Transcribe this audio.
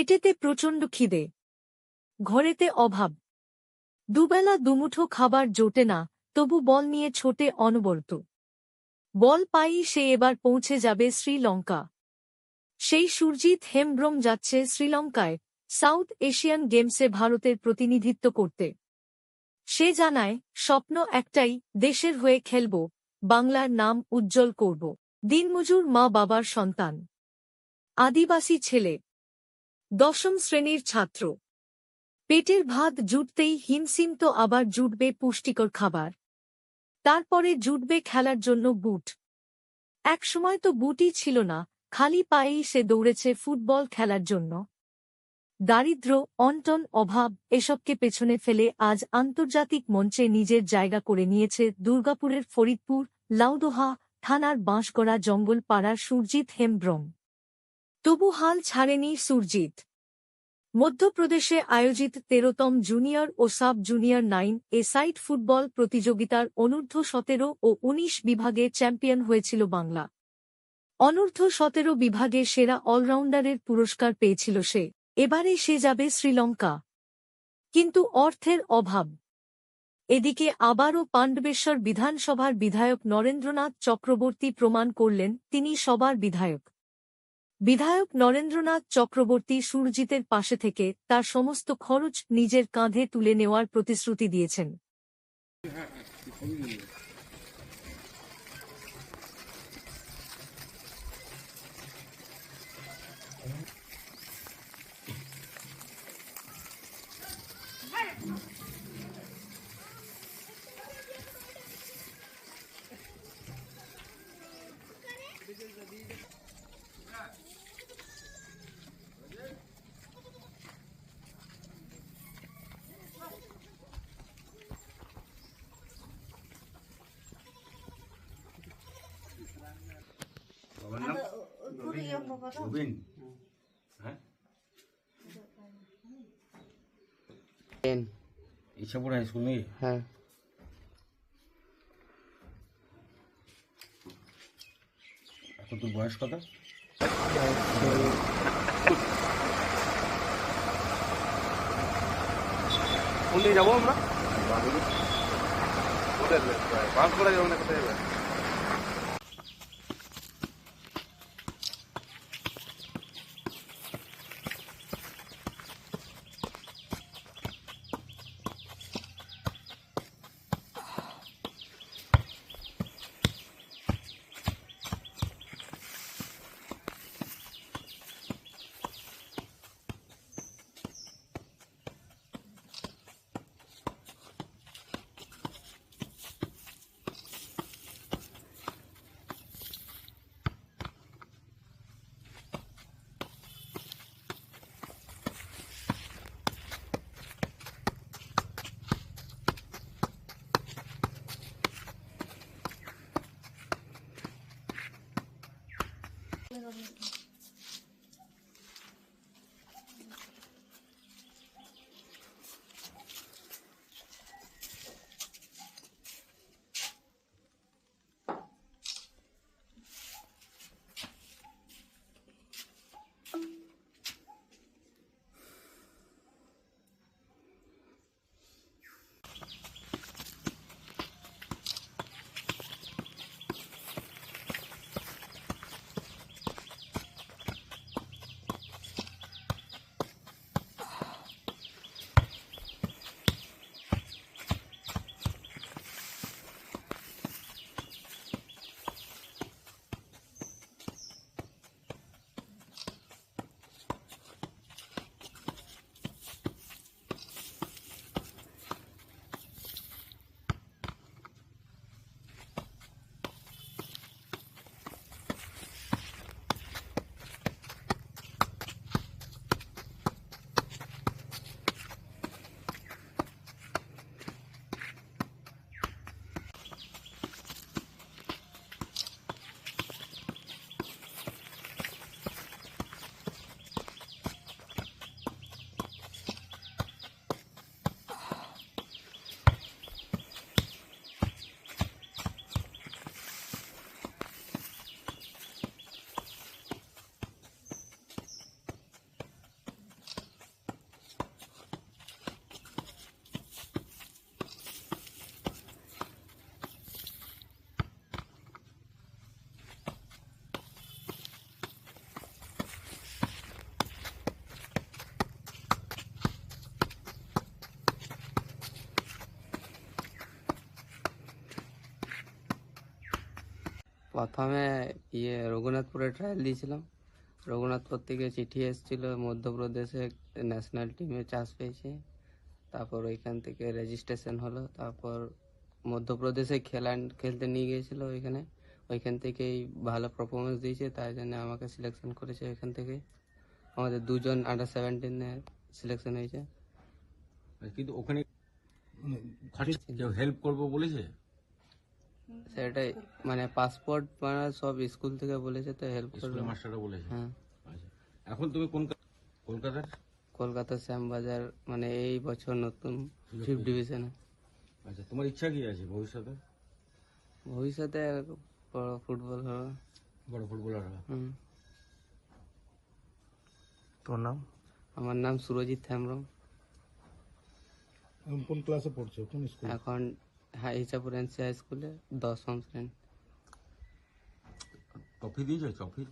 পেটেতে প্রচণ্ড খিদে। ঘরেতে অভাব। দুবেলা দুমুঠো খাবার জোটে না, তবু বল নিয়ে ছোটে অনবরত। বল পাই সে এবার পৌঁছে যাবে শ্রীলঙ্কা। সেই সুরজিৎ হেমব্রম যাচ্ছে শ্রীলঙ্কায়, সাউথ এশিয়ান গেমসে ভারতের প্রতিনিধিত্ব করতে। সে জানায়, স্বপ্ন একটাই, দেশের হয়ে খেলব, বাংলার নাম উজ্জ্বল করব। দিনমজুর মা বাবার সন্তান। আদিবাসী ছেলে। দশম শ্রেণির ছাত্র। পেটের ভাত জুটতেই হিমসিম তো আবার জুটবে পুষ্টিকর খাবার। তারপরে জুটবে খেলার জন্য বুট। একসময় তো বুটই ছিল না, খালি পায়েই সে দৌড়েছে ফুটবল খেলার জন্য। দারিদ্র্য, অন্টন, অভাব এসবকে পেছনে ফেলে আজ আন্তর্জাতিক মঞ্চে নিজের জায়গা করে নিয়েছে দুর্গাপুরের ফরিদপুর, লাউদোহা থানার বাঁশগড়া জঙ্গল পাড়ার সুরজিৎ হেমব্রম। তবু হাল ছাড়েনি সুরজিৎ। মধ্যপ্রদেশে আয়োজিত তেরোতম junior O sub junior nine a side football প্রতিযোগিতার অনূর্ধ্ব সতেরো ও উনিশ বিভাগে চ্যাম্পিয়ন হয়েছিল বাংলা। অনূর্ধ্ব সতেরো বিভাগে সেরা অলরাউন্ডারের পুরস্কার পেয়েছিল সে। এবারে সে যাবে শ্রীলঙ্কা। কিন্তু অর্থের অভাব। এদিকে আবারও পাণ্ডবেশ্বর বিধানসভার বিধায়ক নরেন্দ্রনাথ চক্রবর্তী প্রমাণ করলেন, তিনি সবার বিধায়ক। বিধায়ক নরেন্দ্রনাথ চক্রবর্তী সুরজিতের পাশে থেকে তার সমস্ত খরচ নিজের কাঁধে তুলে নেওয়ার প্রতিশ্রুতি দিয়েছেন বাবার নাম রবিন। হ্যাঁ? ইচ্ছাপুর হাই স্কুল নাকি? হ্যাঁ। এখন তোর বয়স কত? কোন দিকে যাব আমরা। কোথায় বাস করা যাবে না কোথায় যাবে? প্রথমে ইয়ে রঘুনাথপুরে ট্রায়াল দিয়েছিলাম। রঘুনাথপুর থেকে চিঠি এসেছিল মধ্যপ্রদেশে ন্যাশনাল টিমে চান্স পেয়েছে। তারপর ওইখান থেকে রেজিস্ট্রেশন হলো তারপর মধ্যপ্রদেশে খেলা খেলতে নিয়ে গিয়েছিল ওইখানে। ওইখান থেকেই ভালো পারফরমেন্স দিয়েছে তাই জন্য আমাকে সিলেকশন করেছে ওইখান থেকে। আমাদের দুজন আন্ডার সেভেন্টিনে সিলেকশন হয়েছে। কিন্তু ওখানে কেউ হেল্প করব বলেছে? সেটাই মানে পাসপোর্ট বানার সব স্কুল থেকে বলেছে তো হেল্প করবে। মাস্টাররা বলেছে? হ্যাঁ। আচ্ছা। এখন তুমি কোন কলকাতার? কলকাতা শ্যামবাজার মানে এই বছর নতুন ফিফথ ডিভিশনে আচ্ছা তোমার ইচ্ছা কি আছে ভবিষ্যতে? ভবিষ্যতে বড় ফুটবল হবে। বড় ফুটবলার হবে। হুম। তোর নাম? আমার নাম সুরজিৎ হেমব্রম। কোন ক্লাসে পড়ছো? কোন স্কুল এখন ইচ্ছাপুর এনসি হাই স্কুলে দশম শ্রেণি। ট্রফি দিয়েছে? ট্রফি